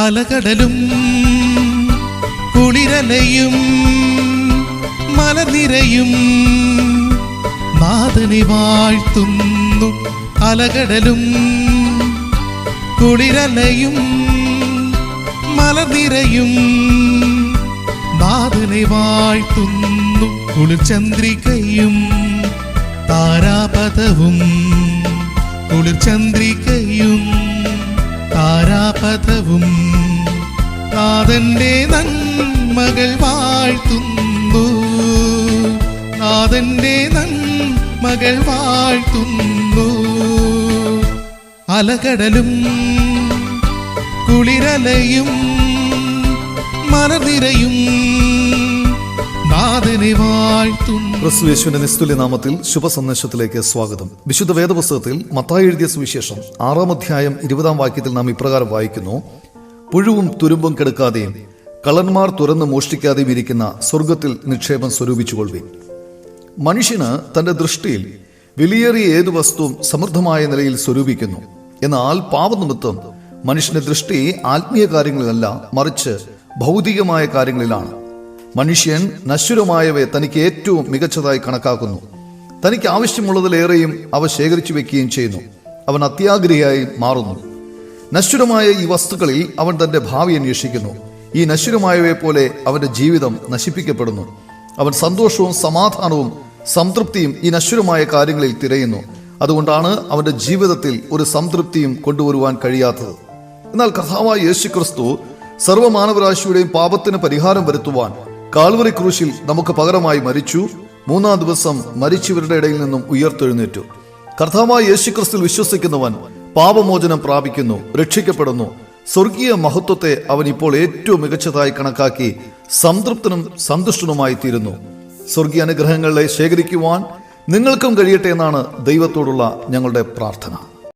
അലകടലും കുളിരലയും മലനിരയും നാഥനെ വാഴ്ത്തുന്നു അലകടലും കുളിരലയും മലനിരയും നാഥനെ വാഴ്ത്തുന്നു കുളിർചന്ദ്രികയും താരാപഥവും കുളിർചന്ദ്രികയും. താരാപഥവും നാഥന്റെ നന്മകൾ വാഴ്ത്തുന്നു. നാഥന്റെ നന്മകൾ വാഴ്ത്തുന്നു. അലകടലും കുളിരലയും മലനിരയും നിസ്തുല്യ നാമത്തിൽ ശുഭസന്ദേശത്തിലേക്ക് സ്വാഗതം. വിശുദ്ധ വേദപുസ്തകത്തിൽ മത്തായി എഴുതിയ സുവിശേഷം ആറാം അധ്യായം ഇരുപതാം വാക്യത്തിൽ നാം ഇപ്രകാരം വായിക്കുന്നു. പുഴുവും തുരുമ്പും കെടുക്കാതെയും കള്ളന്മാർ തുറന്ന് മോഷ്ടിക്കാതെയും ഇരിക്കുന്ന സ്വർഗത്തിൽ നിക്ഷേപം സ്വരൂപിച്ചുകൊള്ളുവിൻ മനുഷ്യന് തന്റെ ദൃഷ്ടിയിൽ വിലയേറിയ ഏതു വസ്തുവും സമൃദ്ധമായ നിലയിൽ സ്വരൂപിക്കുന്നു. എന്നാൽ പാപനിമിത്തം മനുഷ്യന്റെ ദൃഷ്ടി ആത്മീയ കാര്യങ്ങളിലല്ല മറിച്ച് ഭൗതികമായ കാര്യങ്ങളിലാണ്. മനുഷ്യൻ നശ്വരമായവയെ തനിക്ക് ഏറ്റവും മികച്ചതായി കണക്കാക്കുന്നു. തനിക്ക് ആവശ്യമുള്ളതിലേറെയും അവ ശേഖരിച്ചു വെക്കുകയും ചെയ്യുന്നു. അവൻ അത്യാഗ്രഹിയായി മാറുന്നു. നശ്വരമായ ഈ വസ്തുക്കളിൽ അവൻ തന്റെ ഭാവി അന്വേഷിക്കുന്നു. ഈ നശ്വരമായവയെ പോലെ അവന്റെ ജീവിതം നശിപ്പിക്കപ്പെടുന്നു. അവൻ സന്തോഷവും സമാധാനവും സംതൃപ്തിയും ഈ നശ്വരമായ കാര്യങ്ങളിൽ തിരയുന്നു. അതുകൊണ്ടാണ് അവന്റെ ജീവിതത്തിൽ ഒരു സംതൃപ്തിയും കൊണ്ടുവരുവാൻ കഴിയാത്തത്. എന്നാൽ കഥാവായ യേശു ക്രിസ്തു സർവമാനവരാശിയുടെയും പാപത്തിന് പരിഹാരം വരുത്തുവാൻ കാൽവറി ക്രൂശിൽ നമുക്ക് പകരമായി മരിച്ചു. മൂന്നാം ദിവസം മരിച്ചവരുടെ ഇടയിൽ നിന്നും ഉയർത്തെഴുന്നേറ്റു. കർത്താവായ യേശു ക്രിസ്തുവിൽ വിശ്വസിക്കുന്നവൻ പാപമോചനം പ്രാപിക്കുന്നു രക്ഷിക്കപ്പെടുന്നു. സ്വർഗീയ മഹത്വത്തെ അവൻ ഇപ്പോൾ ഏറ്റവും മികച്ചതായി കണക്കാക്കി സംതൃപ്തനും സന്തുഷ്ടനുമായി തീരുന്നു. സ്വർഗീയ അനുഗ്രഹങ്ങളെ ശേഖരിക്കുവാൻ നിങ്ങൾക്കും കഴിയട്ടെ എന്നാണ് ദൈവത്തോടുള്ള ഞങ്ങളുടെ പ്രാർത്ഥന.